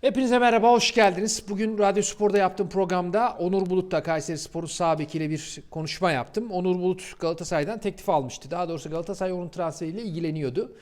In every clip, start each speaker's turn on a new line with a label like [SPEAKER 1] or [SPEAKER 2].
[SPEAKER 1] Hepinize merhaba, hoş geldiniz. Bugün Radyo Spor'da yaptığım programda Onur Bulut'ta Kayseri Spor'un sağ bir konuşma yaptım. Onur Bulut Galatasaray'dan teklif almıştı. Daha doğrusu Galatasaray onun transferiyle ilgileniyordu.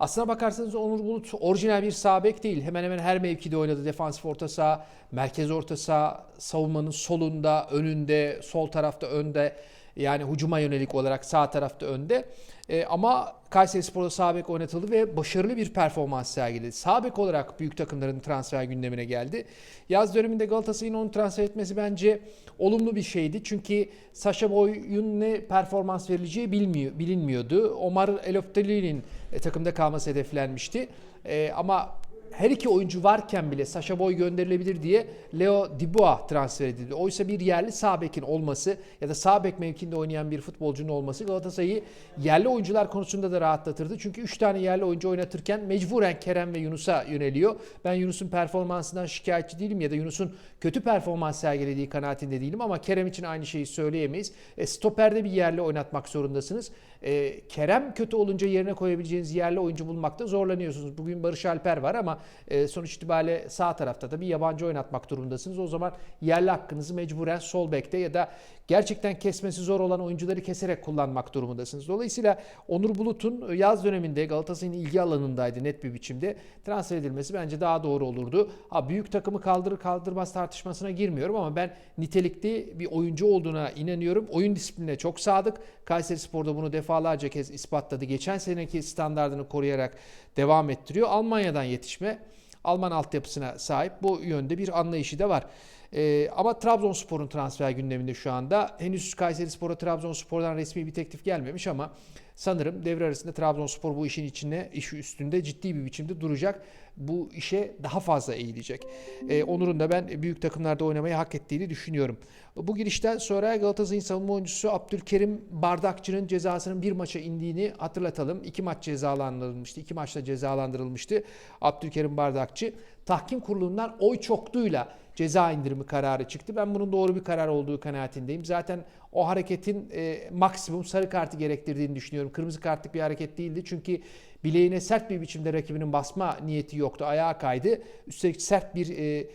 [SPEAKER 1] Aslına bakarsanız Onur Bulut orijinal bir sağ değil. Hemen hemen her mevkide oynadı. Defansif orta saha, merkez orta saha, savunmanın solunda, önünde, sol tarafta, önde. Yani hücuma yönelik olarak sağ tarafta önde. E, ama Kayseri Spor'da sağ bek oynatıldı ve başarılı bir performans sergiledi. Sağ bek olarak büyük takımların transfer gündemine geldi. Yaz döneminde Galatasaray'ın onu transfer etmesi bence olumlu bir şeydi. Çünkü Sasha Boy'un ne performans verileceği bilmiyor, bilinmiyordu. Omar Elofteli'nin e, takımda kalması hedeflenmişti. E, ama her iki oyuncu varken bile Sasha Boy gönderilebilir diye Leo Dubois transfer edildi. Oysa bir yerli sağ bekin olması ya da sağ bek mevkinde oynayan bir futbolcunun olması Galatasaray'ı yerli oyuncular konusunda da rahatlatırdı. Çünkü 3 tane yerli oyuncu oynatırken mecburen Kerem ve Yunus'a yöneliyor. Ben Yunus'un performansından şikayetçi değilim ya da Yunus'un kötü performans sergilediği kanaatinde değilim ama Kerem için aynı şeyi söyleyemeyiz. E, stoperde bir yerli oynatmak zorundasınız. E, Kerem kötü olunca yerine koyabileceğiniz yerli oyuncu bulmakta zorlanıyorsunuz. Bugün Barış Alper var ama e, sonuç itibariyle sağ tarafta da bir yabancı oynatmak durumundasınız. O zaman yerli hakkınızı mecburen sol bekte ya da gerçekten kesmesi zor olan oyuncuları keserek kullanmak durumundasınız. Dolayısıyla Onur Bulut'un yaz döneminde Galatasaray'ın ilgi alanındaydı net bir biçimde. Transfer edilmesi bence daha doğru olurdu. Ha, büyük takımı kaldırır kaldırmaz tartışmasına girmiyorum ama ben nitelikli bir oyuncu olduğuna inanıyorum. Oyun disiplinine çok sadık. Kayseri Spor'da bunu defalarca kez ispatladı. Geçen seneki standartını koruyarak devam ettiriyor. Almanya'dan yetişme. Alman altyapısına sahip bu yönde bir anlayışı da var. Ee, ama Trabzonspor'un transfer gündeminde şu anda. Henüz Kayseri Spor'a Trabzonspor'dan resmi bir teklif gelmemiş ama sanırım devre arasında Trabzonspor bu işin içine, işi üstünde ciddi bir biçimde duracak. Bu işe daha fazla eğilecek. Ee, Onur'un da ben büyük takımlarda oynamayı hak ettiğini düşünüyorum. Bu girişten sonra Galatasaray'ın savunma oyuncusu Abdülkerim Bardakçı'nın cezasının bir maça indiğini hatırlatalım. İki maç cezalandırılmıştı. iki maçta cezalandırılmıştı Abdülkerim Bardakçı. Tahkim kurulundan oy çokluğuyla ceza indirimi kararı çıktı. Ben bunun doğru bir karar olduğu kanaatindeyim. Zaten o hareketin e, maksimum sarı kartı gerektirdiğini düşünüyorum. Kırmızı kartlık bir hareket değildi. Çünkü bileğine sert bir biçimde rakibinin basma niyeti yoktu. Ayağa kaydı. Üstelik sert bir e,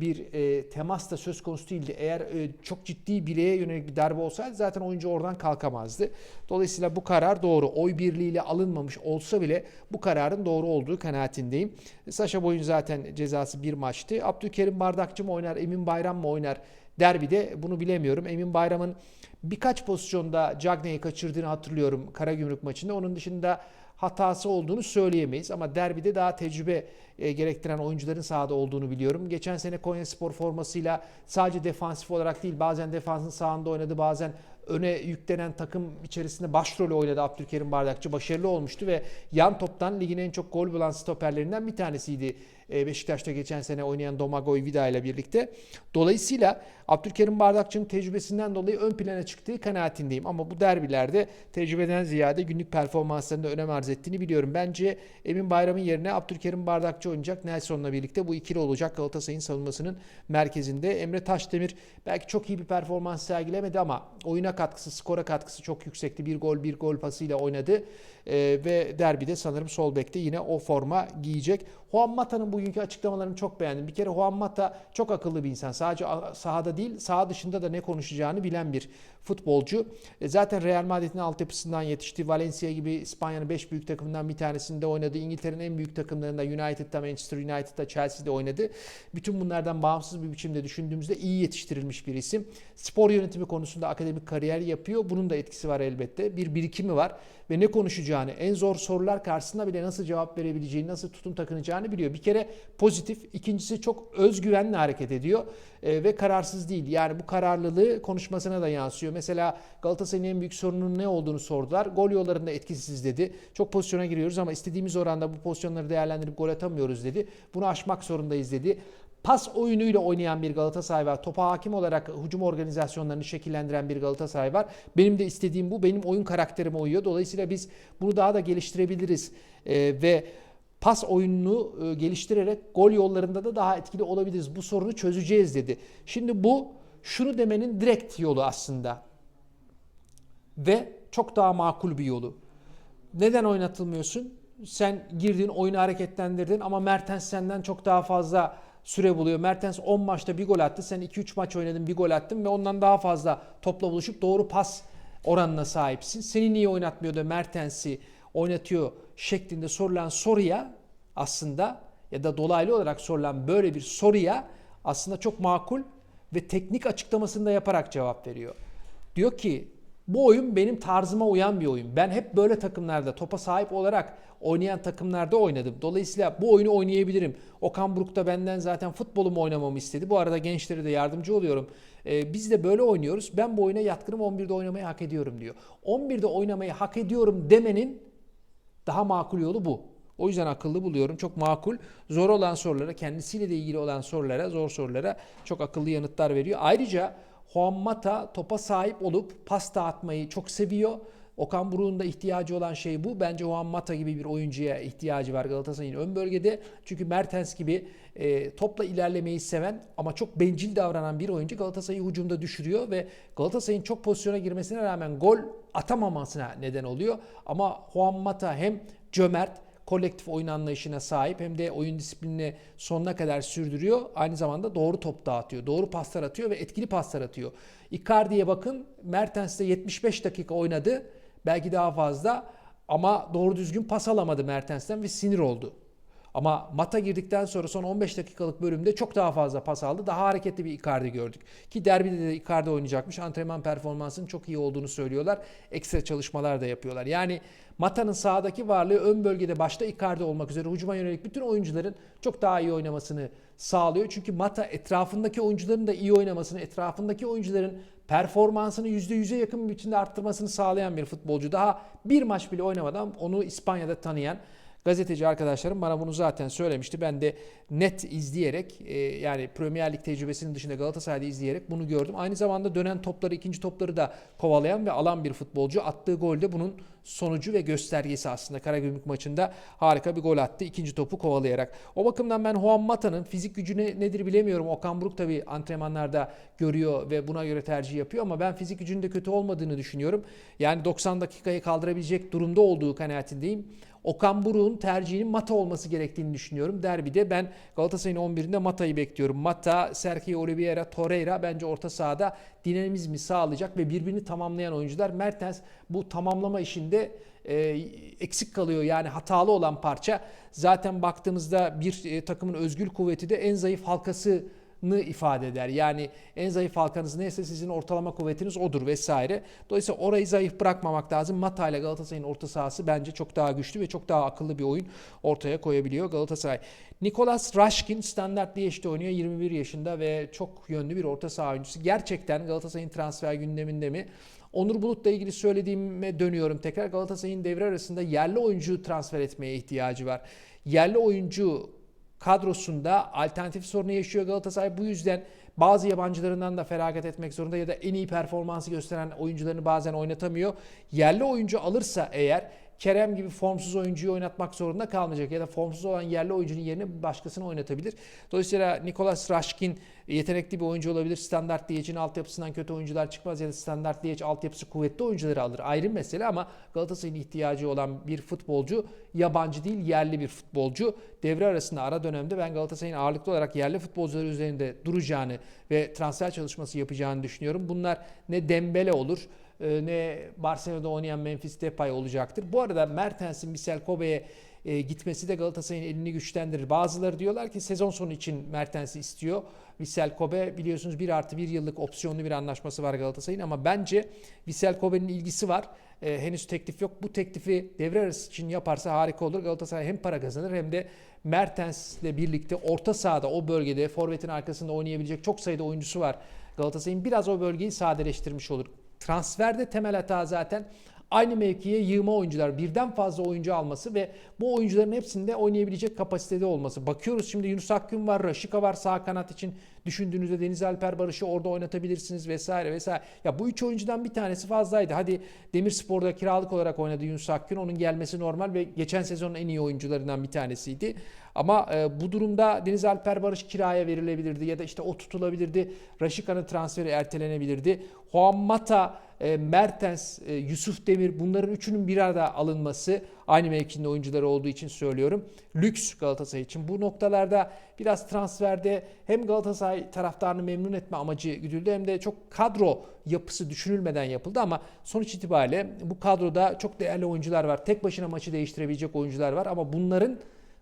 [SPEAKER 1] bir e, temas da söz konusu değildi. Eğer e, çok ciddi bileğe yönelik bir darbe olsaydı zaten oyuncu oradan kalkamazdı. Dolayısıyla bu karar doğru. Oy birliğiyle alınmamış olsa bile bu kararın doğru olduğu kanaatindeyim. Saşa Boy'un zaten cezası bir maçtı. Abdülkerim Bardakçı mı oynar, Emin Bayram mı oynar derbide bunu bilemiyorum. Emin Bayram'ın birkaç pozisyonda Cagney'i kaçırdığını hatırlıyorum Karagümrük maçında. Onun dışında hatası olduğunu söyleyemeyiz ama derbide daha tecrübe e, gerektiren oyuncuların sahada olduğunu biliyorum. Geçen sene Konya Spor formasıyla sadece defansif olarak değil bazen defansın sağında oynadı bazen öne yüklenen takım içerisinde başrol oynadı Abdülkerim Bardakçı. Başarılı olmuştu ve yan toptan ligin en çok gol bulan stoperlerinden bir tanesiydi. E, Beşiktaş'ta geçen sene oynayan Domagoj Vida ile birlikte. Dolayısıyla Abdülkerim Bardakçı'nın tecrübesinden dolayı ön plana çıktığı kanaatindeyim. Ama bu derbilerde tecrübeden ziyade günlük performanslarında önem arz ettiğini biliyorum. Bence Emin Bayram'ın yerine Abdülkerim Bardakçı oynayacak. Nelson'la birlikte bu ikili olacak Galatasaray'ın savunmasının merkezinde. Emre Taşdemir belki çok iyi bir performans sergilemedi ama oyuna katkısı, skora katkısı çok yüksekti. Bir gol, bir gol pasıyla oynadı. Ee, ve derbide sanırım sol bekte yine o forma giyecek. Juan Mata'nın bugünkü açıklamalarını çok beğendim. Bir kere Juan Mata çok akıllı bir insan. Sadece sahada değil, saha dışında da ne konuşacağını bilen bir futbolcu. E, zaten Real Madrid'in altyapısından yetişti. Valencia gibi İspanya'nın 5 büyük takımından bir tanesinde oynadı. İngiltere'nin en büyük takımlarında United'da, Manchester United'da, Chelsea'de oynadı. Bütün bunlardan bağımsız bir biçimde düşündüğümüzde iyi yetiştirilmiş bir isim. Spor yönetimi konusunda akademik kariyer yapıyor. Bunun da etkisi var elbette. Bir birikimi var ve ne konuşacağını, en zor sorular karşısında bile nasıl cevap verebileceğini, nasıl tutum takınacağını biliyor. Bir kere pozitif, ikincisi çok özgüvenle hareket ediyor e, ve kararsız değil. Yani bu kararlılığı konuşmasına da yansıyor. Mesela Galatasaray'ın en büyük sorununun ne olduğunu sordular. Gol yollarında etkisiz dedi. Çok pozisyona giriyoruz ama istediğimiz oranda bu pozisyonları değerlendirip gol atamıyoruz dedi. Bunu aşmak zorundayız dedi pas oyunuyla oynayan bir Galatasaray var. Topa hakim olarak hücum organizasyonlarını şekillendiren bir Galatasaray var. Benim de istediğim bu. Benim oyun karakterime uyuyor. Dolayısıyla biz bunu daha da geliştirebiliriz. Ee, ve pas oyununu e, geliştirerek gol yollarında da daha etkili olabiliriz. Bu sorunu çözeceğiz dedi. Şimdi bu şunu demenin direkt yolu aslında. Ve çok daha makul bir yolu. Neden oynatılmıyorsun? Sen girdin, oyunu hareketlendirdin ama Mertens senden çok daha fazla süre buluyor. Mertens 10 maçta bir gol attı. Sen 2-3 maç oynadın, bir gol attın ve ondan daha fazla topla buluşup doğru pas oranına sahipsin. Seni niye oynatmıyor da Mertens'i oynatıyor şeklinde sorulan soruya aslında ya da dolaylı olarak sorulan böyle bir soruya aslında çok makul ve teknik açıklamasını da yaparak cevap veriyor. Diyor ki bu oyun benim tarzıma uyan bir oyun. Ben hep böyle takımlarda topa sahip olarak oynayan takımlarda oynadım. Dolayısıyla bu oyunu oynayabilirim. Okan Buruk da benden zaten futbolumu oynamamı istedi. Bu arada gençlere de yardımcı oluyorum. Ee, biz de böyle oynuyoruz. Ben bu oyuna yatkınım 11'de oynamayı hak ediyorum diyor. 11'de oynamayı hak ediyorum demenin daha makul yolu bu. O yüzden akıllı buluyorum. Çok makul. Zor olan sorulara, kendisiyle de ilgili olan sorulara, zor sorulara çok akıllı yanıtlar veriyor. Ayrıca Juan Mata topa sahip olup pas dağıtmayı çok seviyor. Okan Buruk'un da ihtiyacı olan şey bu. Bence Juan Mata gibi bir oyuncuya ihtiyacı var Galatasaray'ın ön bölgede. Çünkü Mertens gibi e, topla ilerlemeyi seven ama çok bencil davranan bir oyuncu Galatasaray'ı hücumda düşürüyor ve Galatasaray'ın çok pozisyona girmesine rağmen gol atamamasına neden oluyor. Ama Juan Mata hem cömert, kolektif oyun anlayışına sahip hem de oyun disiplinini sonuna kadar sürdürüyor. Aynı zamanda doğru top dağıtıyor, doğru paslar atıyor ve etkili paslar atıyor. Icardi'ye bakın Mertens de 75 dakika oynadı. Belki daha fazla ama doğru düzgün pas alamadı Mertens'ten ve sinir oldu. Ama Mata girdikten sonra son 15 dakikalık bölümde çok daha fazla pas aldı. Daha hareketli bir Icardi gördük. Ki derbide de Icardi oynayacakmış. Antrenman performansının çok iyi olduğunu söylüyorlar. Ekstra çalışmalar da yapıyorlar. Yani Mata'nın sahadaki varlığı ön bölgede başta Icardi olmak üzere hücuma yönelik bütün oyuncuların çok daha iyi oynamasını sağlıyor. Çünkü Mata etrafındaki oyuncuların da iyi oynamasını, etrafındaki oyuncuların performansını %100'e yakın bir biçimde arttırmasını sağlayan bir futbolcu. Daha bir maç bile oynamadan onu İspanya'da tanıyan gazeteci arkadaşlarım bana bunu zaten söylemişti. Ben de net izleyerek e, yani Premier Lig tecrübesinin dışında Galatasaray'da izleyerek bunu gördüm. Aynı zamanda dönen topları, ikinci topları da kovalayan ve alan bir futbolcu. Attığı gol de bunun sonucu ve göstergesi aslında. Karagümrük maçında harika bir gol attı ikinci topu kovalayarak. O bakımdan ben Juan Mata'nın fizik gücü ne, nedir bilemiyorum. Okan Buruk tabii antrenmanlarda görüyor ve buna göre tercih yapıyor ama ben fizik gücünün de kötü olmadığını düşünüyorum. Yani 90 dakikayı kaldırabilecek durumda olduğu kanaatindeyim. Okan Buruk'un tercihinin Mata olması gerektiğini düşünüyorum. Derbide ben Galatasaray'ın 11'inde Mata'yı bekliyorum. Mata, Sergio Oliveira, Torreira bence orta sahada dinamizmi sağlayacak ve birbirini tamamlayan oyuncular. Mertens bu tamamlama işinde e, eksik kalıyor. Yani hatalı olan parça. Zaten baktığımızda bir e, takımın özgül kuvveti de en zayıf halkası ifade eder. Yani en zayıf halkanız neyse sizin ortalama kuvvetiniz odur vesaire. Dolayısıyla orayı zayıf bırakmamak lazım. Mata ile Galatasaray'ın orta sahası bence çok daha güçlü ve çok daha akıllı bir oyun ortaya koyabiliyor Galatasaray. Nikolas Rashkin standart Liège'de oynuyor. 21 yaşında ve çok yönlü bir orta saha oyuncusu. Gerçekten Galatasaray'ın transfer gündeminde mi? Onur Bulut'la ilgili söylediğime dönüyorum tekrar. Galatasaray'ın devre arasında yerli oyuncu transfer etmeye ihtiyacı var. Yerli oyuncu kadrosunda alternatif sorunu yaşıyor Galatasaray. Bu yüzden bazı yabancılarından da feragat etmek zorunda ya da en iyi performansı gösteren oyuncularını bazen oynatamıyor. Yerli oyuncu alırsa eğer Kerem gibi formsuz oyuncuyu oynatmak zorunda kalmayacak ya da formsuz olan yerli oyuncunun yerine başkasını oynatabilir. Dolayısıyla Nikolas Rashkin yetenekli bir oyuncu olabilir. Standart Liège'in altyapısından kötü oyuncular çıkmaz ya da Standart Liège altyapısı kuvvetli oyuncuları alır. Ayrı mesele ama Galatasaray'ın ihtiyacı olan bir futbolcu yabancı değil yerli bir futbolcu. Devre arasında ara dönemde ben Galatasaray'ın ağırlıklı olarak yerli futbolcuları üzerinde duracağını ve transfer çalışması yapacağını düşünüyorum. Bunlar ne Dembele olur ne Barcelona'da oynayan Memphis Depay olacaktır. Bu arada Mertens'in Vissel Kobe'ye e, gitmesi de Galatasaray'ın elini güçlendirir. Bazıları diyorlar ki sezon sonu için Mertens'i istiyor. Vissel Kobe biliyorsunuz 1 artı 1 yıllık opsiyonlu bir anlaşması var Galatasaray'ın ama bence Vissel Kobe'nin ilgisi var. E, henüz teklif yok. Bu teklifi devre arası için yaparsa harika olur. Galatasaray hem para kazanır hem de Mertens'le birlikte orta sahada o bölgede forvetin arkasında oynayabilecek çok sayıda oyuncusu var. Galatasaray'ın biraz o bölgeyi sadeleştirmiş olur. Transferde temel hata zaten aynı mevkiye yığma oyuncular birden fazla oyuncu alması ve bu oyuncuların hepsinde oynayabilecek kapasitede olması. Bakıyoruz şimdi Yunus Akgün var, Raşika var sağ kanat için düşündüğünüzde Deniz Alper Barış'ı orada oynatabilirsiniz vesaire vesaire. Ya bu üç oyuncudan bir tanesi fazlaydı. Hadi Demirspor'da kiralık olarak oynadı Yunus Akgün. Onun gelmesi normal ve geçen sezonun en iyi oyuncularından bir tanesiydi. Ama e, bu durumda Deniz Alper Barış kiraya verilebilirdi ya da işte o tutulabilirdi. Raşika'nın transferi ertelenebilirdi. Juan Mata e, Mertens, e, Yusuf Demir bunların üçünün bir arada alınması aynı mevkinde oyuncuları olduğu için söylüyorum. Lüks Galatasaray için. Bu noktalarda biraz transferde hem Galatasaray taraftarını memnun etme amacı güdüldü hem de çok kadro yapısı düşünülmeden yapıldı ama sonuç itibariyle bu kadroda çok değerli oyuncular var. Tek başına maçı değiştirebilecek oyuncular var ama bunların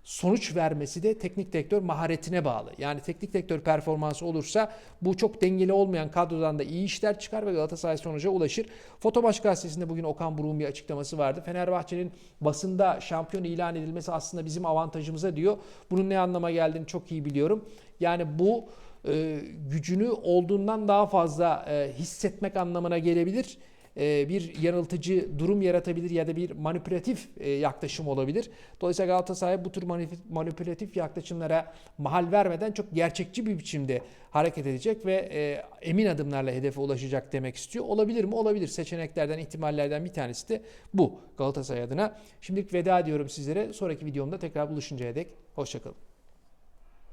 [SPEAKER 1] sonuç vermesi de teknik direktör maharetine bağlı. Yani teknik direktör performansı olursa bu çok dengeli olmayan kadrodan da iyi işler çıkar ve Galatasaray sonuca ulaşır. Fotomaç gazetesinde bugün Okan Buruk'un bir açıklaması vardı. Fenerbahçe'nin basında şampiyon ilan edilmesi aslında bizim avantajımıza diyor. Bunun ne anlama geldiğini çok iyi biliyorum. Yani bu e, gücünü olduğundan daha fazla e, hissetmek anlamına gelebilir bir yanıltıcı durum yaratabilir ya da bir manipülatif e, yaklaşım olabilir. Dolayısıyla Galatasaray bu tür manip- manipülatif yaklaşımlara mahal vermeden çok gerçekçi bir biçimde hareket edecek ve e, emin adımlarla hedefe ulaşacak demek istiyor. Olabilir mi? Olabilir. Seçeneklerden, ihtimallerden bir tanesi de bu Galatasaray adına. Şimdilik veda ediyorum sizlere. Sonraki videomda tekrar buluşuncaya dek hoşçakalın.